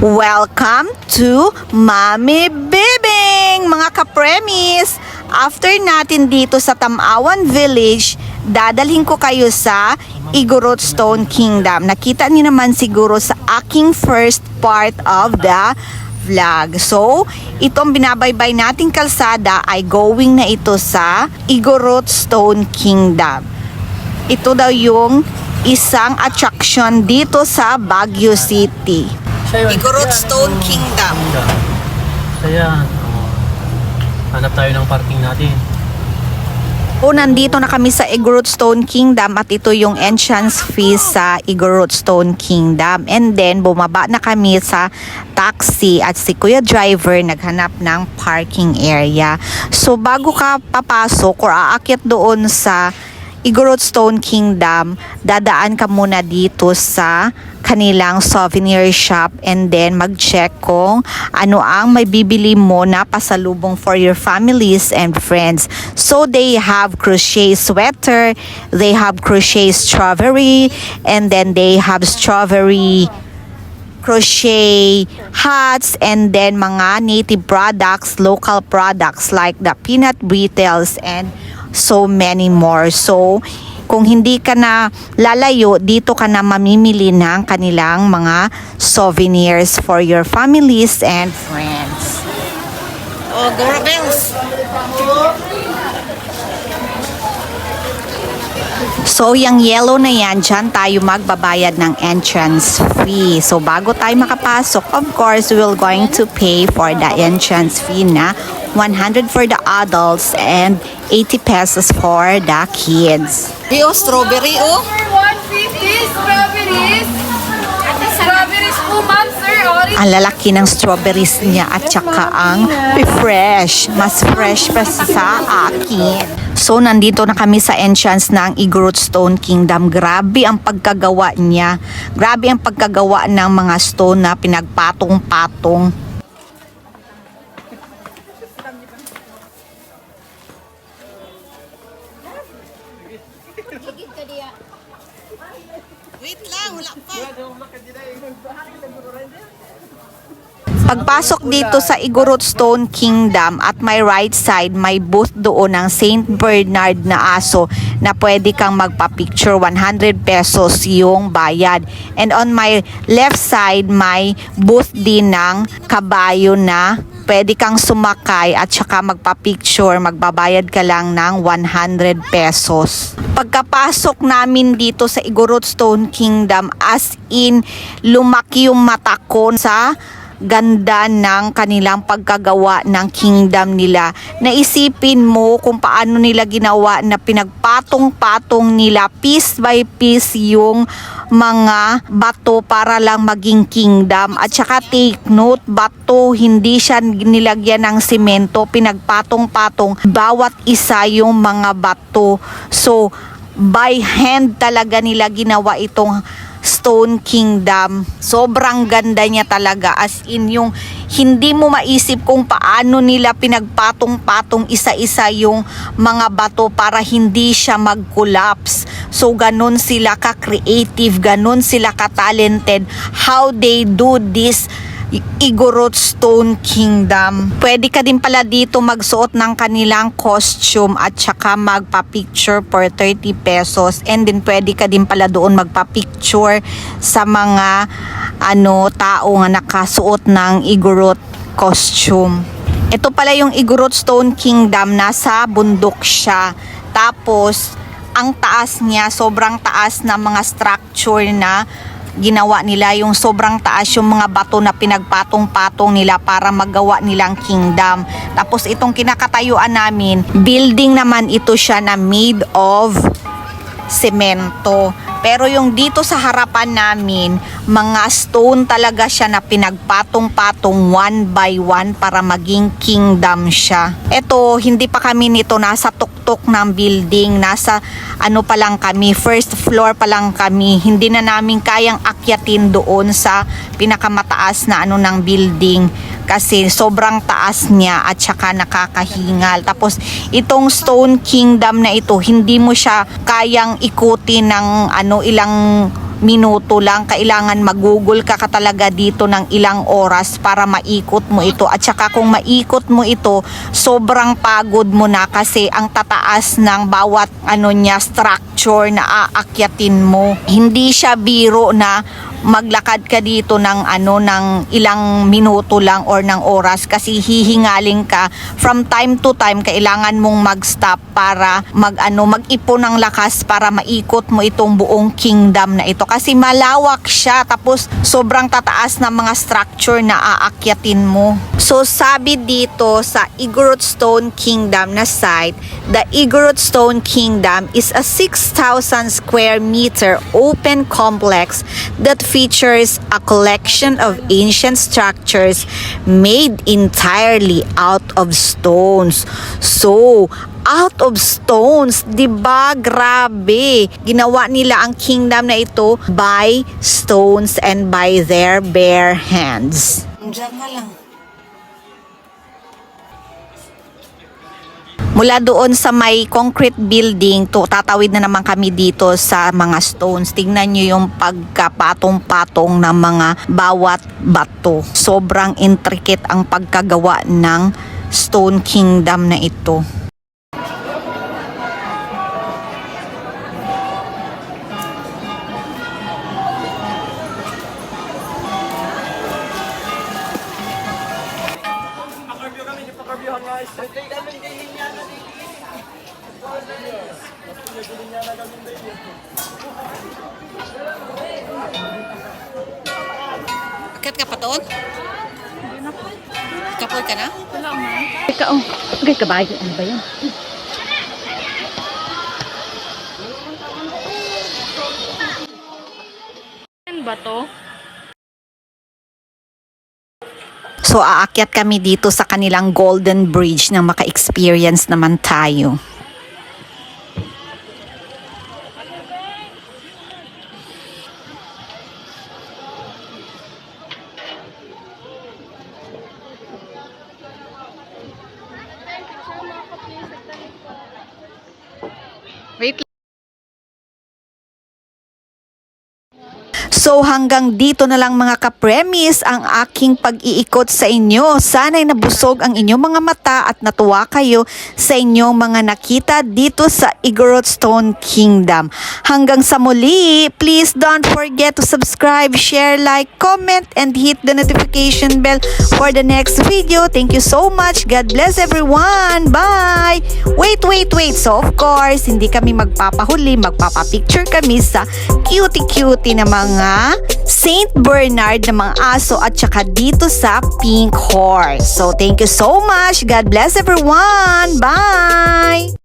Welcome to Mami Bibing, mga kapremis! After natin dito sa Tamawan Village, dadalhin ko kayo sa Igorot Stone Kingdom. Nakita niyo naman siguro sa aking first part of the vlog. So, itong binabaybay nating kalsada ay going na ito sa Igorot Stone Kingdom. Ito daw yung isang attraction dito sa Baguio City. Siya yun. Igorot Stone yung- Kingdom. Siya yan. Oh. Hanap tayo ng parking natin. O nandito na kami sa Igorot Stone Kingdom at ito yung entrance fee sa Igorot Stone Kingdom. And then bumaba na kami sa taxi at si Kuya Driver naghanap ng parking area. So bago ka papasok or aakyat doon sa Igorot Stone Kingdom, dadaan ka muna dito sa kanilang souvenir shop and then mag-check kung ano ang may bibili mo na pasalubong for your families and friends. So they have crochet sweater, they have crochet strawberry, and then they have strawberry crochet hats and then mga native products, local products like the peanut brittles and so many more. So, kung hindi ka na lalayo, dito ka na mamimili ng kanilang mga souvenirs for your families and friends. Oh, Gora Bells! So, yung yellow na yan, dyan tayo magbabayad ng entrance fee. So, bago tayo makapasok, of course, we're going to pay for the entrance fee na 100 for the adults and 80 pesos for the kids. Yo, strawberry, oh. For 150 strawberries. Strawberries po, ma'am, sir. Orange. Ang lalaki ng strawberries niya at saka ang fresh. Mas fresh pa sa akin. So, nandito na kami sa entrance ng Igorot Stone Kingdom. Grabe ang pagkagawa niya. Grabe ang pagkagawa ng mga stone na pinagpatong-patong. Pagpasok dito sa Igorot Stone Kingdom at my right side, may booth doon ng St. Bernard na aso na pwede kang magpa-picture 100 pesos yung bayad. And on my left side, may booth din ng kabayo na pwede kang sumakay at saka magpa-picture, magbabayad ka lang ng 100 pesos. Pagkapasok namin dito sa Igorot Stone Kingdom, as in, lumaki yung mata ko sa ganda ng kanilang pagkagawa ng kingdom nila. Naisipin mo kung paano nila ginawa na pinagpatong-patong nila piece by piece yung mga bato para lang maging kingdom. At saka take note, bato hindi siya nilagyan ng simento, pinagpatong-patong bawat isa yung mga bato. So, by hand talaga nila ginawa itong Stone Kingdom. Sobrang ganda niya talaga as in yung hindi mo maisip kung paano nila pinagpatong-patong isa-isa yung mga bato para hindi siya mag-collapse. So ganun sila ka-creative, ganun sila ka-talented how they do this Igorot Stone Kingdom. Pwede ka din pala dito magsuot ng kanilang costume at saka magpa-picture for 30 pesos and then pwede ka din pala doon magpa-picture sa mga ano tao nga nakasuot ng Igorot costume. Ito pala yung Igorot Stone Kingdom, nasa bundok siya. Tapos, ang taas niya, sobrang taas na mga structure na ginawa nila yung sobrang taas yung mga bato na pinagpatong-patong nila para magawa nilang kingdom. Tapos itong kinakatayuan namin, building naman ito siya na made of semento. Pero yung dito sa harapan namin, mga stone talaga siya na pinagpatong-patong one by one para maging kingdom siya. Ito, hindi pa kami nito nasa tuktok ng building, nasa ano pa lang kami, first floor pa lang kami. Hindi na namin kayang akyatin doon sa pinakamataas na ano ng building kasi sobrang taas niya at saka nakakahingal. Tapos itong Stone Kingdom na ito, hindi mo siya kayang ikutin ng ano ilang minuto lang. Kailangan magugol ka ka talaga dito ng ilang oras para maikot mo ito. At saka kung maikot mo ito, sobrang pagod mo na kasi ang tataas ng bawat ano niya structure na aakyatin mo. Hindi siya biro na maglakad ka dito ng ano ng ilang minuto lang or ng oras kasi hihingaling ka. From time to time kailangan mong mag-stop para mag ano mag-ipon ng lakas para maikot mo itong buong kingdom na ito. Kasi malawak siya tapos sobrang tataas ng mga structure na aakyatin mo. So sabi dito sa Igorot Stone Kingdom na site the Igorot Stone Kingdom is a 6,000 square meter open complex that features a collection of ancient structures made entirely out of stones. So, out of stones, 'di ba? Grabe. Ginawa nila ang kingdom na ito by stones and by their bare hands. Diyan ka lang. Mula doon sa may concrete building, to tatawid na naman kami dito sa mga stones. Tingnan nyo yung pagkapatong-patong ng mga bawat bato. Sobrang intricate ang pagkagawa ng Stone Kingdom na ito. Akit ka pa doon? Kapoy ka na? Ikaw, oh. Okay, kabayo. Ano ba yan? Ba to? So aakyat kami dito sa kanilang Golden Bridge na maka-experience naman tayo. So hanggang dito na lang mga kapremis ang aking pag-iikot sa inyo. Sana'y nabusog ang inyong mga mata at natuwa kayo sa inyong mga nakita dito sa Igorot Stone Kingdom. Hanggang sa muli, please don't forget to subscribe, share, like, comment, and hit the notification bell for the next video. Thank you so much. God bless everyone. Bye! Wait, wait, wait. So of course, hindi kami magpapahuli, magpapapicture kami sa cutie-cutie na mga Saint Bernard na mga aso at saka dito sa Pink Horse. So thank you so much. God bless everyone. Bye!